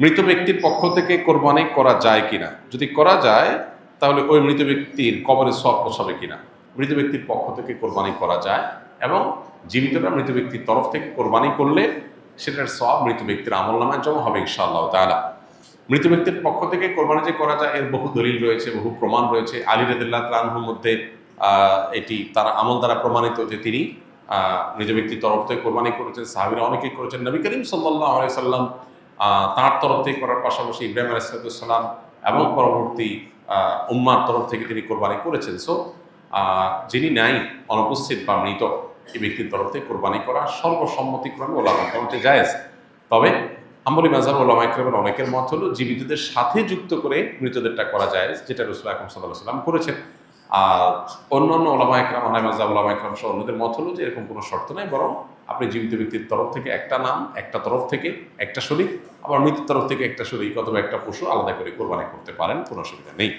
মৃত ব্যক্তির পক্ষ থেকে কোরবানি করা যায় কিনা? যদি করা যায়, তাহলে ওই মৃত ব্যক্তির কবরে সব পোষাবে কিনা? মৃত ব্যক্তির পক্ষ থেকে কোরবানি করা যায় এবং জীবিতরা মৃত ব্যক্তির তরফ থেকে কোরবানি করলে সেটার সব মৃত ব্যক্তির আমল নামায় জমা হবে ইনশাআল্লাহ তাআলা। মৃত ব্যক্তির পক্ষ থেকে কোরবানি যে করা যায়, এর বহু দলিল রয়েছে, বহু প্রমাণ রয়েছে। আলী রদুল্লাহ তালাহুর মধ্যে এটি তার আমল দ্বারা প্রমাণিত যে তিনি মৃত ব্যক্তির তরফ থেকে কোরবানি করেছেন। সাহাবিরা অনেকেই করেছেন। নবী করিম সাল্লাহ আলাইসাল্লাম তাঁর তরফ থেকে করার পাশাপাশি ইব্রাহিম আলাইসালাম এবং পরবর্তী উম্মার তরফ থেকে তিনি কোরবানি করেছেন। সো যিনি নাই, অনুপস্থিত বা মৃত, এই ব্যক্তির তরফ থেকে কোরবানি করা সর্বসম্মতিক্রমে ওলামা কাউন্টে জায়েজ। তবে আম্বলি মাজার ওলামা ইকরামের অনেকের মত হলো, জীবিতদের সাথে যুক্ত করে মৃতদেরটা করা যায় যেটা রসুল আকরম সাল্লাহ সাল্লাম করেছেন। আর অন্য অন্য ওলামা একরাম আনাই মাজা ওলামা একরাম সহ অন্যদের মত হলো যে এরকম কোনো শর্ত নেই, বরং আপনি জীবিত ব্যক্তির তরফ থেকে একটা নাম, একটা তরফ থেকে একটা শরীর আবার মৃত্যুর তরফ থেকে একটা শরীর অথবা একটা পশু আলাদা করে কোরবানি করতে পারেন, কোনো অসুবিধা নেই।